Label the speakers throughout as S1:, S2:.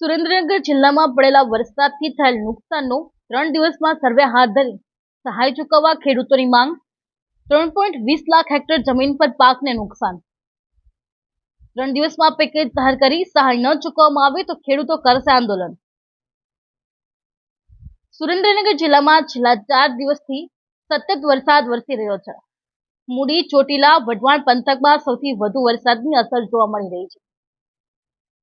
S1: સુરેન્દ્રનગર જિલ્લામાં પડેલા વરસાદથી થયેલ નુકસાનનો ત્રણ દિવસમાં સર્વે હાથ ધરી. સહાય ચૂકવવા ખેડૂતોની માંગ? ત્રણ પોઈન્ટ વીસ લાખ હેક્ટર જમીન પર પાકને નુકસાન. ત્રણ દિવસમાં પેકેજ જાહેર કરી સહાય ન ચૂકવવામાં આવે તો ખેડૂતો કરશે આંદોલન. સુરેન્દ્રનગર જિલ્લામાં છેલ્લા ચાર દિવસથી સતત વરસાદ વરસી રહ્યો છે. મૂડી, ચોટીલા, વઢવાણ પંથકમાં સૌથી વધુ વરસાદની અસર જોવા મળી રહી છે.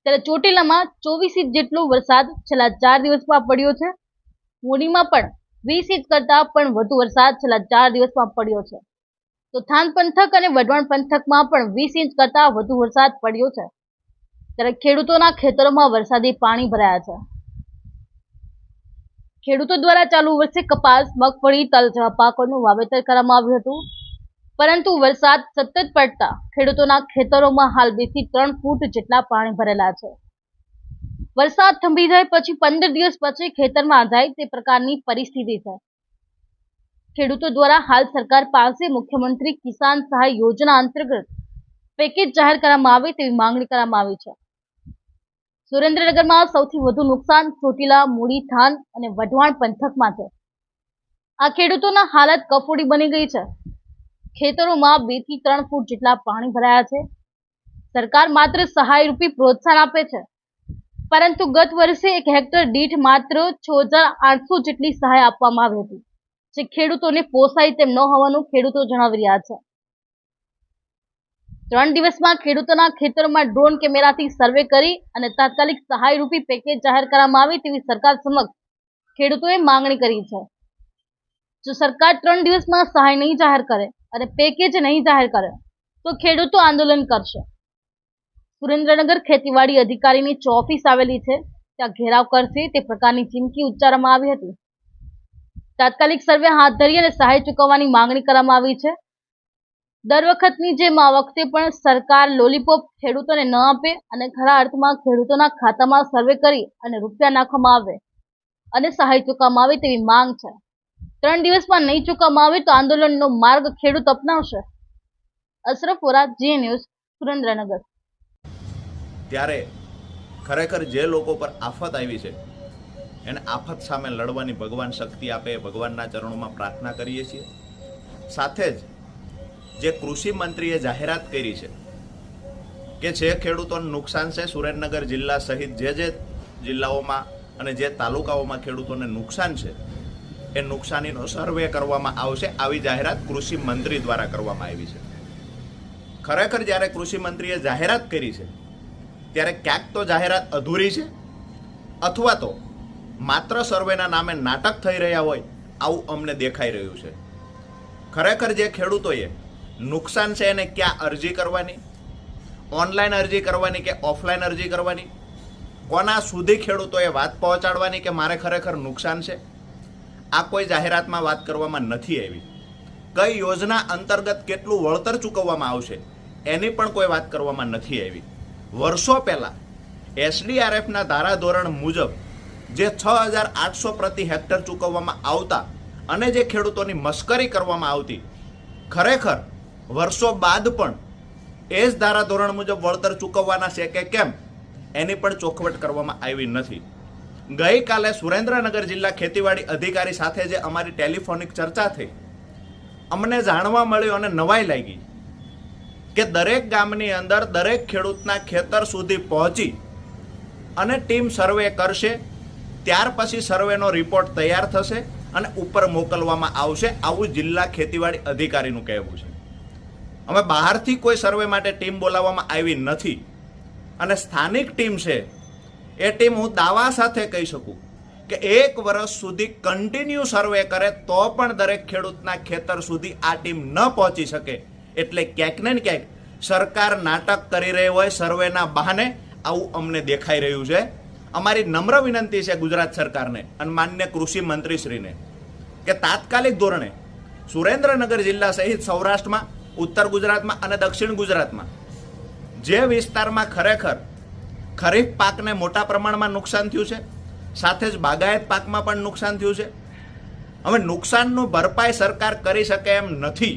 S1: ત્યારે ચોટીલામાં ચોવીસ ઇંચ જેટલો વરસાદ છેલ્લા ચાર દિવસમાં પડ્યો છે. મૂડીમાં પણ વીસ ઇંચ કરતા પણ વધુ વરસાદ છેલ્લા ચાર દિવસમાં પડ્યો છે. તો થાન પંથક અને વઢવાણ પંથકમાં પણ વીસ ઇંચ કરતા વધુ વરસાદ પડ્યો છે. ત્યારે ખેડૂતોના ખેતરોમાં વરસાદી પાણી ભરાયા છે. ખેડૂતો દ્વારા ચાલુ વર્ષે કપાસ, મગફળી, તલ જેવા પાકોનું વાવેતર કરવામાં આવ્યું હતું. પરંતુ વરસાદ સતત પડતા ખેડૂતોના ખેતરોમાં હાલ બેથી ત્રણ ફૂટ જેટલા પાણી ભરેલા છે. વરસાદ થંભી જાય પછી પંદર દિવસ પછી ખેતરમાં જાય તે પ્રકારની પરિસ્થિતિ છે. ખેડૂતો દ્વારા હાલ સરકાર પાસે મુખ્યમંત્રી કિસાન સહાય યોજના અંતર્ગત પેકેજ જાહેર કરવામાં આવે તેવી માંગણી કરવામાં આવી છે. સુરેન્દ્રનગરમાં સૌથી વધુ નુકસાન ચોટીલા, મૂડી થાન અને વઢવાણ પંથકમાં છે. આ ખેડૂતોના હાલત કફોડી બની ગઈ છે. ખેતરોમાં બેથી ત્રણ ફૂટ જેટલા પાણી ભરાયા છે. સરકાર માત્ર સહાય રૂપી પ્રોત્સાહન આપે છે. પરંતુ ગત વર્ષે એક હેક્ટર દીઠ માત્ર છ હજાર આઠસો જેટલી સહાય આપવામાં આવી હતી, જે ખેડૂતોને પોસાય તેમ ન હોવાનું ખેડૂતો જણાવી રહ્યા છે. ત્રણ દિવસમાં ખેડૂતોના ખેતરોમાં ડ્રોન કેમેરાથી સર્વે કરી અને તાત્કાલિક સહાય રૂપી પેકેજ જાહેર કરવામાં આવે તેવી સરકાર સમક્ષ ખેડૂતોએ માંગણી કરી છે. જો સરકાર ત્રણ દિવસમાં સહાય નહીં જાહેર કરે અને પેકેજ નહીં જાહેર કરે, તો ખેડૂતો આંદોલન કરશે. સુરેન્દ્રનગર ખેતીવાડી અધિકારીની ચોફિસ આવેલી છે. ત્યાં ઘેરાવ કરશે, તે પ્રકારની ચીમકી ઉચ્ચારવામાં આવી હતી. તાત્કાલિક સર્વે હાથ ધરી અને સહાય ચૂકવવાની માંગણી કરવામાં આવી છે. દર વખતની જેમ આ વખતે પણ સરકાર લોલીપોપ ખેડૂતોને ન આપે અને ખરા અર્થમાં ખેડૂતોના ખાતામાં સર્વે કરી અને રૂપિયા નાખવામાં આવે અને સહાય ચૂકવવામાં આવે તેવી માંગ છે. ત્રણ દિવસમાં નહીં ચૂકવવામાં આવે તો આંદોલનનો માર્ગ ખેડૂત અપનાવશે. અશરફ વોરા, જી ન્યૂઝ, સુરેન્દ્રનગર.
S2: ત્યારે ખરેખર જે લોકો પર આફત આવી છે, એને આફત સામે લડવાની ભગવાન શક્તિ આપે, ભગવાનના ચરણોમાં પ્રાર્થના કરીએ છીએ. સાથે જ જે કૃષિ મંત્રીએ જાહેરાત કરી છે કે જે ખેડૂતોને નુકસાન છે, સુરેન્દ્રનગર જિલ્લા સહિત જે જે જિલ્લાઓમાં અને જે તાલુકાઓમાં ખેડૂતોને નુકસાન છે એ નુકસાનીનો સર્વે કરવામાં આવશે આવી જાહેરાત કૃષિ મંત્રી દ્વારા કરવામાં આવી છે. ખરેખર જ્યારે કૃષિ મંત્રીએ જાહેરાત કરી છે, ત્યારે ક્યાંક તો જાહેરાત અધૂરી છે, અથવા તો માત્ર સર્વેના નામે નાટક થઈ રહ્યા હોય, આવું અમને દેખાઈ રહ્યું છે. ખરેખર જે ખેડૂતોએ નુકસાન છે એને ક્યાં અરજી કરવાની? ઓનલાઈન અરજી કરવાની કે ઓફલાઈન અરજી કરવાની? કોના સુધી ખેડૂતોએ વાત પહોંચાડવાની કે મારે ખરેખર નુકસાન છે? આ કોઈ જાહેરાતમાં વાત કરવામાં નથી આવી. કઈ યોજના અંતર્ગત કેટલું વળતર ચૂકવવામાં આવશે, એની પણ કોઈ વાત કરવામાં નથી આવી. વર્ષો પહેલાં એસડીઆરએફના ધારાધોરણ મુજબ, જે છ હજાર આઠસો પ્રતિ હેક્ટર ચૂકવવામાં આવતા અને જે ખેડૂતોની મશ્કરી કરવામાં આવતી, ખરેખર વર્ષો બાદ પણ એ જ ધારાધોરણ મુજબ વળતર ચૂકવવાના છે કે કેમ, એની પણ ચોખવટ કરવામાં આવી નથી. ગઈકાલે સુરેન્દ્રનગર જિલ્લા ખેતીવાડી અધિકારી સાથે જે અમારી ટેલિફોનિક ચર્ચા થઈ, અમને જાણવા મળ્યું અને નવાઈ લાગી કે દરેક ગામની અંદર દરેક ખેડૂતના ખેતર સુધી પહોંચી અને ટીમ સર્વે કરશે, ત્યાર પછી સર્વેનો રિપોર્ટ તૈયાર થશે અને ઉપર મોકલવામાં આવશે. આવું જિલ્લા ખેતીવાડી અધિકારીનું કહેવું છે. અમે બહારથી કોઈ સર્વે માટે ટીમ બોલાવવામાં આવી નથી અને સ્થાનિક ટીમ છે એ ટીમ હું દાવા સાથે કહી શકું કે એક વર્ષ સુધી કન્ટિન્યુ સર્વે કરે તો પણ દરેક ખેડૂતના ખેતર સુધી આ ટીમ ન પહોંચી શકે. એટલે ક્યાંક ને ક્યાંક સરકાર નાટક કરી રહી હોય સર્વેના બહાને આવું અમને દેખાઈ રહ્યું છે. અમારી નમ્ર વિનંતી છે ગુજરાત સરકારને અને માન્ય કૃષિ મંત્રીશ્રીને કે તાત્કાલિક ધોરણે સુરેન્દ્રનગર જિલ્લા સહિત સૌરાષ્ટ્રમાં, ઉત્તર ગુજરાતમાં અને દક્ષિણ ગુજરાતમાં જે વિસ્તારમાં ખરેખર ખરીફ પાકને મોટા પ્રમાણમાં નુકસાન થયું છે. સાથે જ બાગાયત પાકમાં પણ નુકસાન થયું છે. હવે નુકસાનનું ભરપાઈ સરકાર કરી શકે એમ નથી,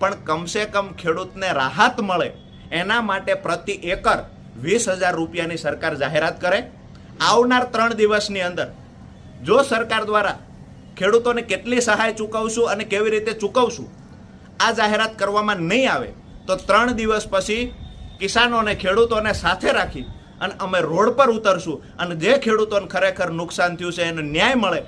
S2: પણ કમસે કમ ખેડૂતને રાહત મળે એના માટે પ્રતિ એકર વીસ હજાર રૂપિયાની સરકાર જાહેરાત કરે. આવનાર ત્રણ દિવસની અંદર જો સરકાર દ્વારા ખેડૂતોને કેટલી સહાય ચૂકવશું અને કેવી રીતે ચૂકવશું, આ જાહેરાત કરવામાં નહીં આવે, તો ત્રણ દિવસ પછી કિસાનોને ખેડૂતોને સાથે રાખી અને અમે રોડ પર ઉતરશું. અને જે ખેડૂતોને ખરેખર નુકસાન થયું છે, એને ન્યાય મળે.